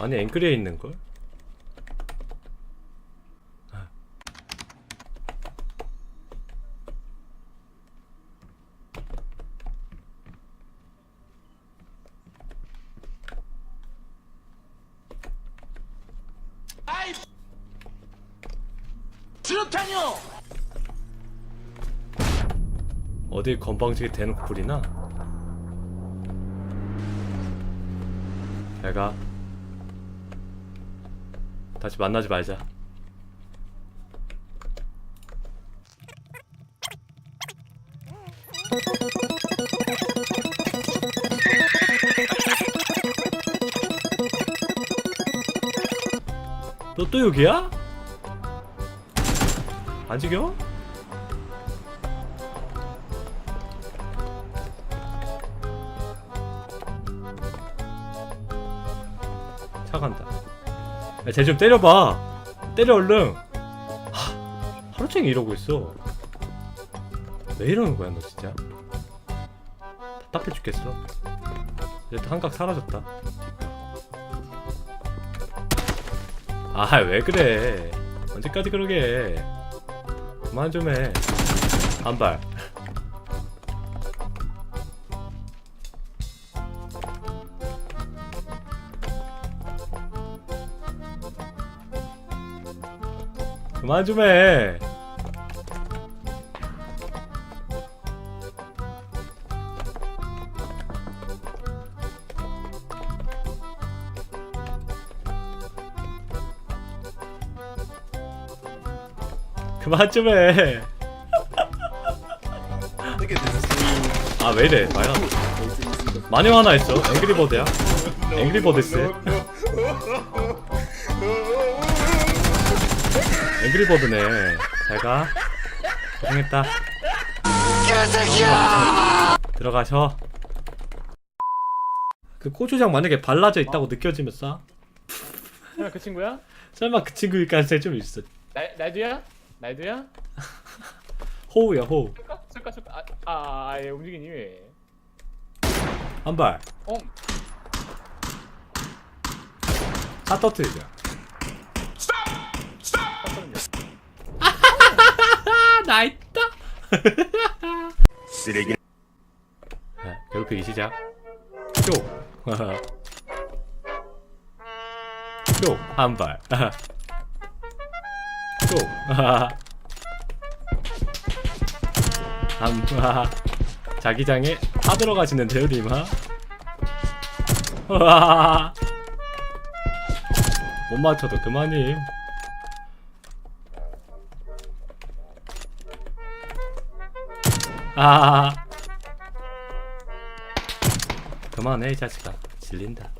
아니 앵글에 있는걸? 어딜 건방지게 대놓고 부리나? 잘가 다시 만나지 말자 너 또 여기야? 안 지겨? 차 간다. 야, 쟤좀 때려봐. 때려 얼른. 하, 하루 종일 이러고 있어. 왜 이러는 거야, 너 진짜? 답답해 죽겠어. 이제 또 한각 사라졌다. 아, 왜 그래? 언제까지 그러게? 그만 좀 해. 한 발. 그만 좀 해. 그만 좀 해. 아, 왜 이래? 말아. 마녀 하나 있어. 앵그리버드야. 앵그리버드스. 앵그리버드네. 잘 가. 고생했다. 들어가셔. 그 고추장 만약에 발라져 있다고 느껴지면 싸? 설마 그 친구야? 설마 그 친구일 가능성이 좀 있어. 날, 날두야? 날두야? 호우야, 호우. 쏠까? 쏠까? 쏠까? 아, 아, 아, 예, 움직이니 왜? 한 발. 어? 차 터트리자. 떴거든요. 아, 나 있다. 쓰레기 자, 괴롭히기 시작. 쇼. 쇼. 한 발. 쇼. 한 발. 자기장에 파 들어가시는데요, 리마? 못 맞춰도 그만임. 아. 그만해 이 자식아 질린다